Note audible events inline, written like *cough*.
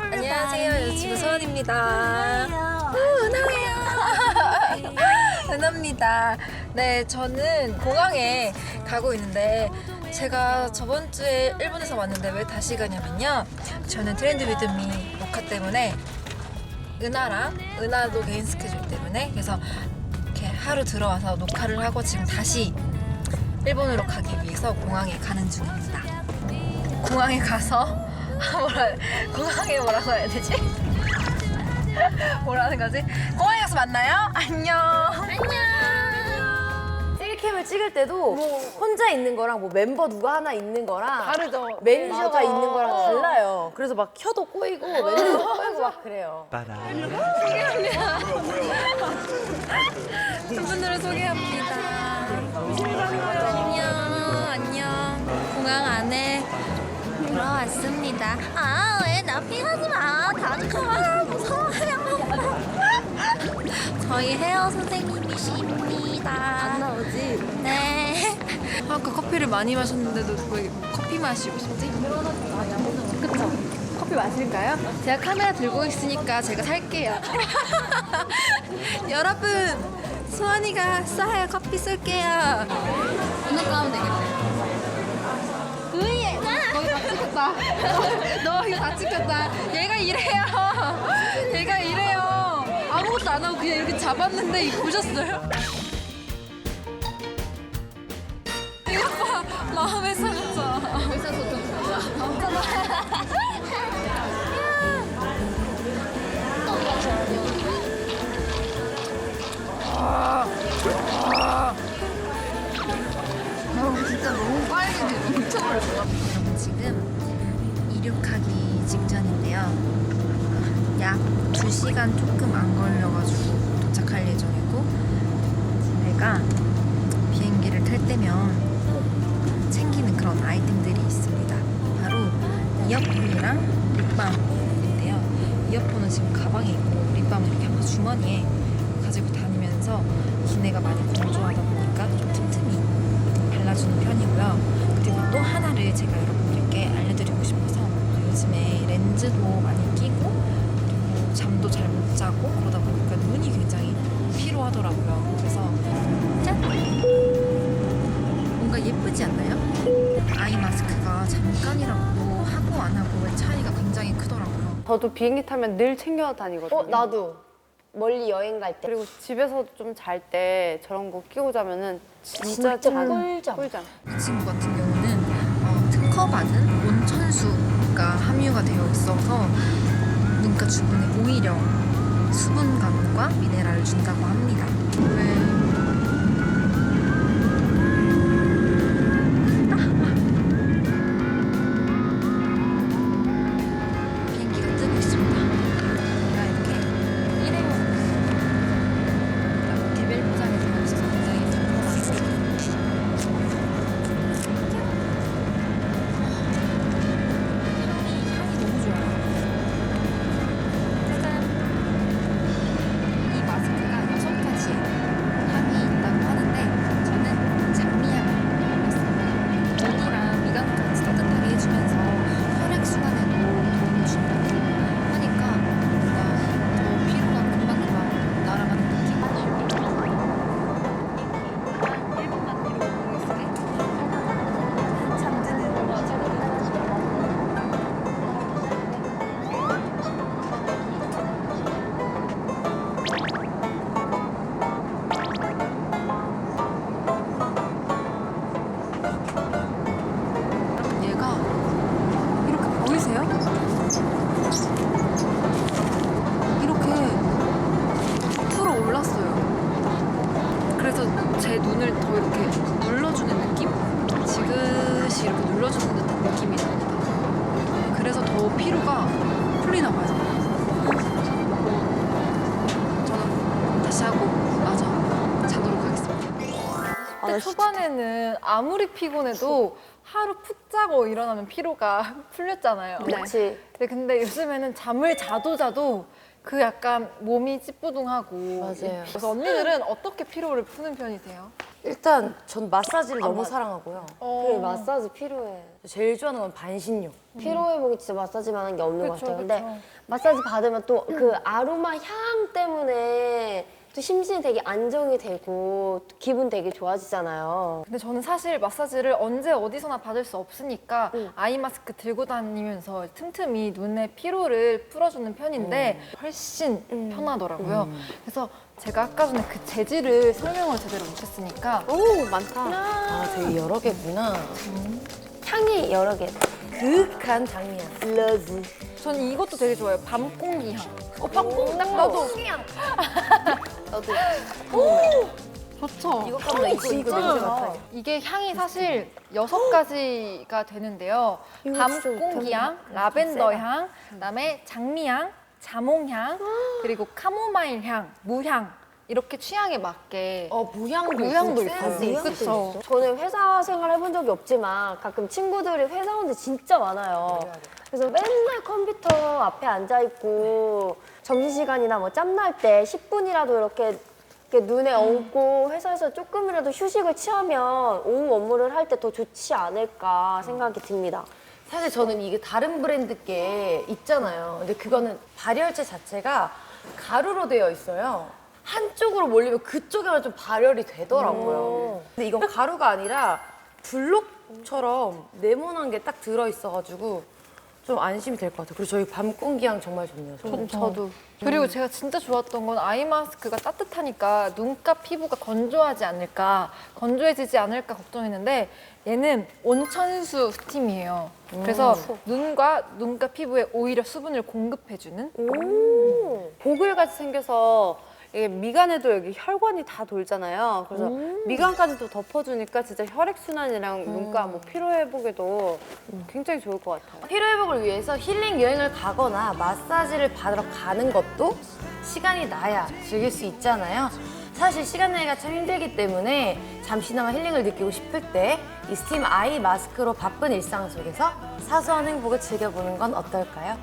안녕하세요. 여자친구 소원입니다. 오, 은하예요. 은하입니다. 네, 저는 공항에 가고 있는데 제가 저번 주에 일본에서 왔는데 왜 다시 가냐면요. 저는 트렌드 위드미 녹화 때문에 은하랑 은하도 개인 스케줄 때문에 그래서 이렇게 하루 들어와서 녹화를 하고 지금 다시 일본으로 가기 위해서 공항에 가는 중입니다. 공항에 가서 뭐라 공항에 뭐라고 해야 되지? *laughs* 뭐라는 거지? 공항에 가서 만나요. 안녕. 안녕. 셀캠을 찍을 때도 혼자 있는 거랑 뭐 멤버 누가 하나 있는 거랑 다르죠. 매니저가 맞아. 있는 거랑 달라요. 그래서 막 켜도 꼬이고 매니저도 꼬이고 막 그래요. 두 분들을 소개합니다. 왔습니다. 아, 왜 나 피하지 마. 다녀와. 무서워요. *laughs* 저희 헤어 선생님이십니다. 안 나오지? 네. 아까 커피를 많이 마셨는데도 왜 커피 마시고 싶지? 그쵸? 커피 마실까요? 제가 카메라 들고 있으니까 제가 살게요. *laughs* 여러분, 수원이가 쏴요. 커피 쏠게요. 오늘 가면 되겠네. 으이, 너 이거 다 찍혔다. *laughs* 너 이거 다 찍혔다. 얘가 이래요. *laughs* 얘가 이래요. 아무것도 안 하고 그냥 이렇게 잡았는데 보셨어요? *laughs* 이거 봐. 마음에 상처. 의사소통 진짜 너무. 엄청 어려워. 약 2시간 조금 안 걸려가지고 도착할 예정이고 제가 비행기를 탈 때면 꼭 챙기는 그런 아이템들이 있습니다. 바로 이어폰이랑 립밤인데요. 이어폰은 지금 가방에 있고 립밤은 이렇게 한번 주머니에 가지고 다니면서 기내가 많이 건조하다 보니까 좀 틈틈이 발라주는 편이고요. 그리고 또 하나를 제가 여러분들께 알려드리고 싶어서 요즘에 렌즈도 많이 잠도 잘 못 자고 그러다 보니까 눈이 굉장히 피로하더라고요. 그래서 짠! 뭔가 예쁘지 않나요? 아이 마스크가 잠깐이라고 하고 안 하고의 차이가 굉장히 크더라고요. 저도 비행기 타면 늘 챙겨 다니거든요. 어 나도 멀리 여행 갈 때. 그리고 집에서 좀 잘 때 저런 거 끼고 자면은 진짜, 진짜 잠- 꿀잠. 꿀잠. 이 친구 같은 경우는 어, 특허받은 온천수가 함유가 되어 있어서 눈가 주변에 오히려 수분감과 미네랄을 준다고 합니다. 왜비 제 눈을 더 이렇게 눌러주는 느낌? 지그시 이렇게 눌러주는 듯한 느낌이 납니다. 그래서 더 피로가 풀리나 봐요. 저는 다시 하고 마저 자도록 하겠습니다. 근데 초반에는 아무리 피곤해도 하루 푹 자고 일어나면 피로가 *laughs* 풀렸잖아요. 그렇지. 근데, 근데 요즘에는 잠을 자도 자도 그 약간 몸이 찌뿌둥하고 맞아요. 그래서 언니들은 어떻게 피로를 푸는 편이세요? 일단 전 마사지를 너무 사랑하고요. 그래 마사지 필요해. 제일 좋아하는 건 반신욕. 피로 회복이 진짜 마사지만한 게 없는 것 그쵸, 같아요. 근데 그쵸. 마사지 받으면 또 그 아로마 향 때문에 또 심신이 되게 안정이 되고 또 기분 되게 좋아지잖아요. 근데 저는 사실 마사지를 언제 어디서나 받을 수 없으니까 아이 마스크 들고 다니면서 틈틈이 눈의 피로를 풀어주는 편인데 훨씬 편하더라고요. 그래서 제가 아까 전에 그 재질을 설명을 제대로 못했으니까 오 많다. 아, 되게 여러 개구나. 향이 여러 개. 그윽한 장미향. 러브. 전 이것도 되게 좋아요. 밤 공기 향. 어, 방금 딱 나도. *laughs* 나도. 좋죠. 이거 까면 이거, 이거 냄새 맡아. 이게 향이 사실 여섯 가지가 되는데요. 밤 공기 향, 라벤더 향, 그다음에 장미 향, 자몽 향, 그리고 카모마일 향, 무향 이렇게 취향에 맞게 어, 무향도 무향도 있고, 있어요. 센스 있어. 그쵸. 저는 회사 생활 해본 적이 없지만 가끔 친구들이 회사원들 진짜 많아요. 그래서 맨날 컴퓨터 앞에 앉아 있고 점심시간이나 뭐 짬날 때 10분이라도 이렇게, 이렇게 눈에 얹고 회사에서 조금이라도 휴식을 취하면 오후 업무를 할 때 더 좋지 않을까 생각이 듭니다. 사실 저는 이게 다른 브랜드 게 있잖아요. 근데 그거는 발열체 자체가 가루로 되어 있어요. 한쪽으로 몰리면 그쪽에만 좀 발열이 되더라고요. 근데 이건 가루가 아니라 블록처럼 네모난 게 딱 들어있어가지고 좀 안심이 될 것 같아요. 그리고 저희 밤 공기향 정말 좋네요. 저는. 저도. 그리고 제가 진짜 좋았던 건 아이 마스크가 따뜻하니까 눈가 피부가 건조하지 않을까, 건조해지지 않을까 걱정했는데 얘는 온천수 스팀이에요. 그래서 눈과 눈가 피부에 오히려 수분을 공급해주는 보글같이 생겨서 이게 미간에도 여기 혈관이 다 돌잖아요. 그래서 미간까지도 덮어주니까 진짜 혈액 순환이랑 눈가 뭐 피로 회복에도 굉장히 좋을 것 같아요. 피로 회복을 위해서 힐링 여행을 가거나 마사지를 받으러 가는 것도 시간이 나야 즐길 수 있잖아요. 사실 시간 내기가 참 힘들기 때문에 잠시나마 힐링을 느끼고 싶을 때 이 스팀 아이 마스크로 바쁜 일상 속에서 사소한 행복을 즐겨보는 건 어떨까요?